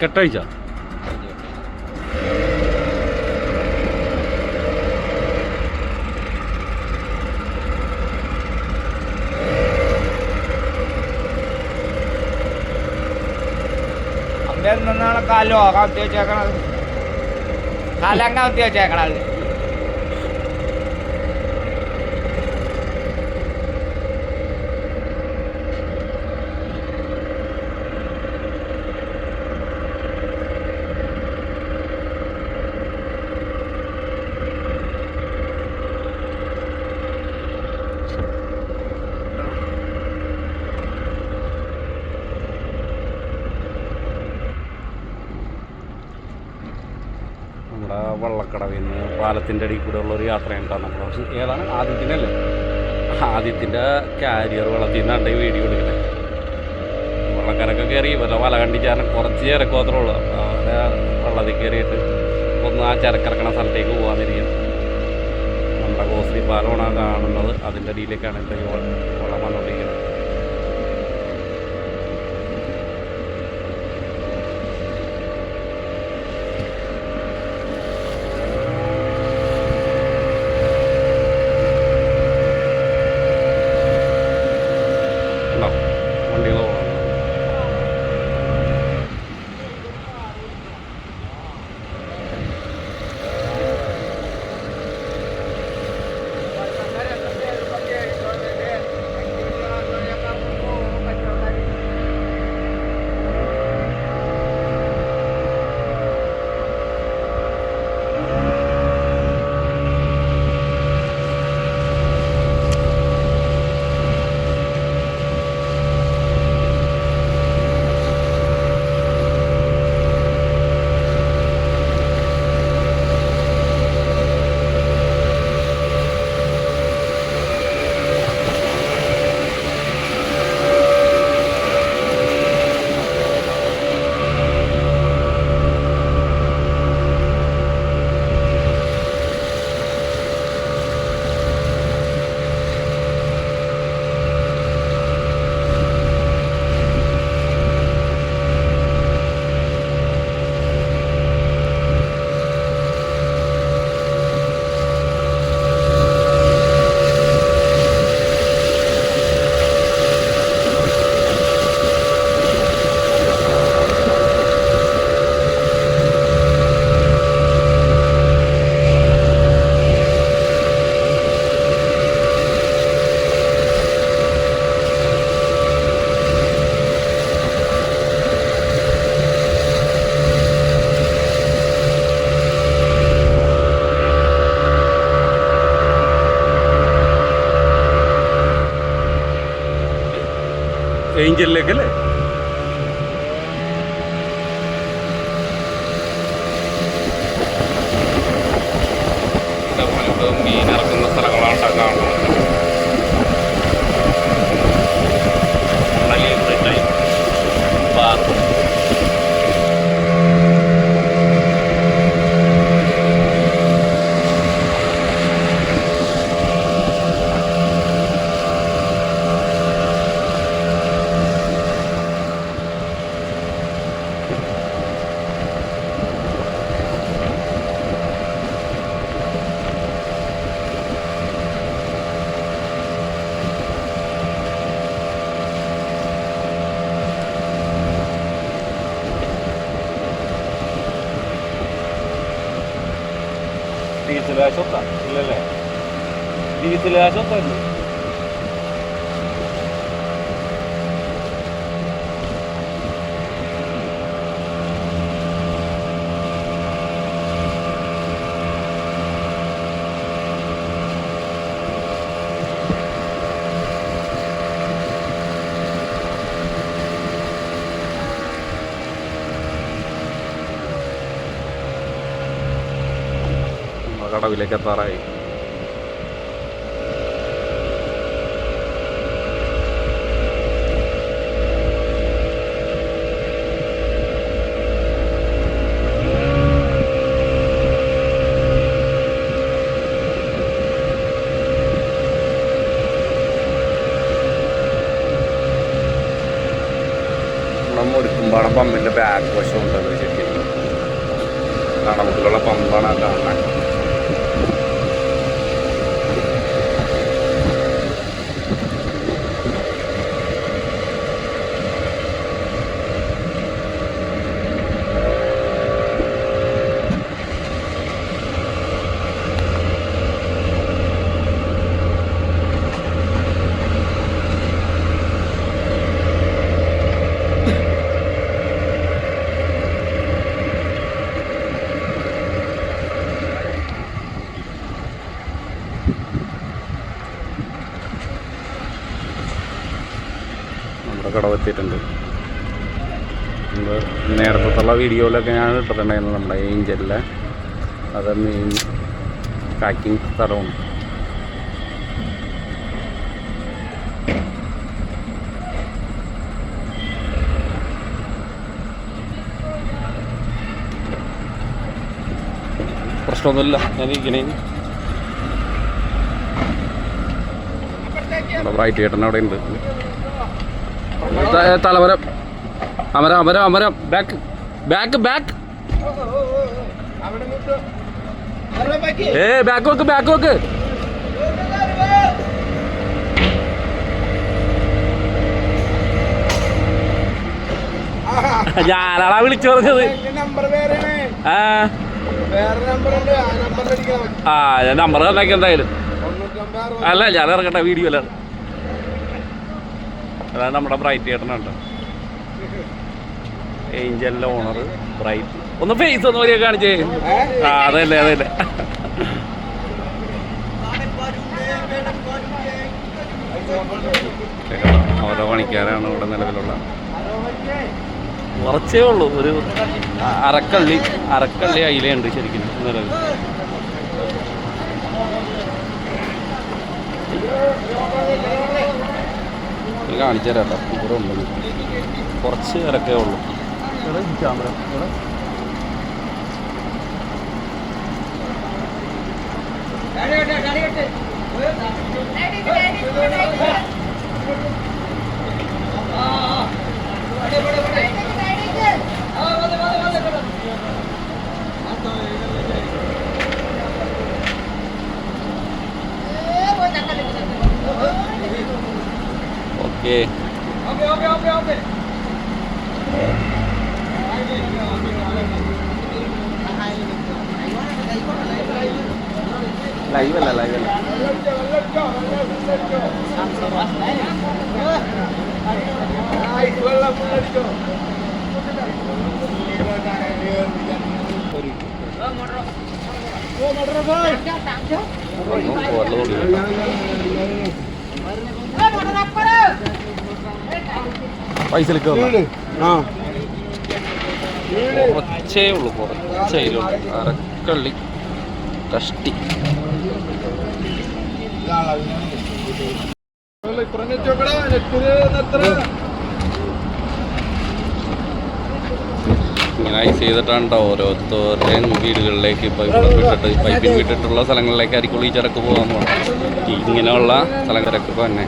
കെട്ടഴിച്ച? അവിടെ നിന്നാണ് കാലോ കത്തി വെച്ചേക്കണത് കാലങ്ങ വള്ളക്കടവിൽ നിന്ന് പാലത്തിന്റെ അടിയിൽ കൂടെ ഉള്ളൊരു ഒരു നമ്മൾ നമ്മൾ ഏതാണ്? ആദ്യത്തിന്റെ അല്ലേ ആദ്യത്തിന്റെ കാരിയർ വെള്ളത്തിൽ നിന്നാണ്ട് വീഡിയോ എടുക്കുന്നത് വെള്ളക്കാരൊക്കെ കയറി വല്ല വല കണ്ടിച്ചാലും കുറച്ച് ചേരക്ക് മാത്രമേ ഉള്ളൂ. അവരെ വെള്ളത്തിൽ കയറിയിട്ട് ഒന്ന് ആ ചരക്കിറക്കണ സ്ഥലത്തേക്ക് പോകാതിരിക്കും നമ്മുടെ ഗോസ്ലി പാലമാണ് കാണുന്നത്. അതിന്റെ അടിയിലേക്കാണ് ഇപ്പോൾ ഏഞ്ചലിലേക്കല്ലേ മീൻ ഇറക്കുന്ന സ്ഥലങ്ങളാണ് കാണുന്നത് ഡീസൽ ആശോത്താ ഇല്ലല്ലേ ഡീസൽ ആശോത്തല്ലേ കടവിലേക്ക് എത്താറായി. നമ്മുടെ പമ്പാണ് പമ്പിന്റെ ബാക്ക് വശം ഉണ്ടത് ശരിക്കും. നടമുട്ടിലുള്ള പമ്പാണ് ആ നമ്മുടെ കടവെത്തിയിട്ടുണ്ട് നേരത്തുള്ള വീഡിയോയിലൊക്കെ ഞാൻ ഇട്ടിട്ടുണ്ടായിരുന്നു നമ്മുടെ ഏഞ്ചലിലെ അത് മെയിൻ പാക്കിംഗ് സ്ഥലമാണ് പ്രശ്നമൊന്നുമില്ല ഞാൻ ഇരിക്കണേ. നമ്മുടെ ബ്രൈറ്റ് ചേട്ടൻ അവിടെ ഉണ്ട്. ത- തലവരം അമരം അമരം അമരം. ബാക്ക് ബാക്ക് ബാക്ക് ഏ ബാക്ക് വെക്ക് ബാക്ക് വെക്ക്. ഞാനാളാ വിളിച്ചു പറഞ്ഞത്. ആ. ഞാൻ നമ്പർ തന്നേക്ക് എന്തായാലും. അല്ല ഞാൻ ഇറങ്ങട്ടെ വീഡിയോ അല്ല അതാണ് നമ്മുടെ ബ്രൈറ്റ് ചേട്ടനുണ്ട്. ഏഞ്ചലിന്റെ ഓണർ ബ്രൈറ്റ്. ഒന്ന് ഫേസ് ഒന്ന് വരിക കാണിച്ചേ. ആ അതല്ലേ അതല്ലേ. ഓരോ പണിക്കാരാണ് ഇവിടെ നിലവിലുള്ള. കുറച്ചേ ഉള്ളൂ ഒരു അരക്കള്ളി അരക്കള്ളി അയിലുണ്ട് ശരിക്കും നിലവിൽ. ഇത് കാണിച്ചു തരാം കേട്ടോ. ഇവിടെ ഉണ്ട്. കുറച്ച് ഇറക്കേ ഉള്ളൂ. ക്യാമറ ഇവിടെ. Okay. Okay, okay, okay, okay. Live వెళ్ళ లైవ్ వెళ్ళ మోటార్ బాయ్ మోటార్ బాయ్ പൈസ എടുക്കുക ആ. കുറച്ചേ ഉള്ളൂ കുറച്ചേ ഉള്ളൂ. അരക്കള്ളി കഷ്ടി. ഇങ്ങനെ ഐസ് ചെയ്തിട്ടാണ് ഓരോരുത്തരുടെയും വീടുകളിലേക്ക് ഇപ്പോൾ ഇവിടെ വിട്ടിട്ട് പൈപ്പിൽ വിട്ടിട്ടുള്ള സ്ഥലങ്ങളിലേക്ക് ഈ ചരക്ക് പോകാൻ പോകുന്നത് ഇങ്ങനെയുള്ള സ്ഥലം ചരക്ക് തന്നെ.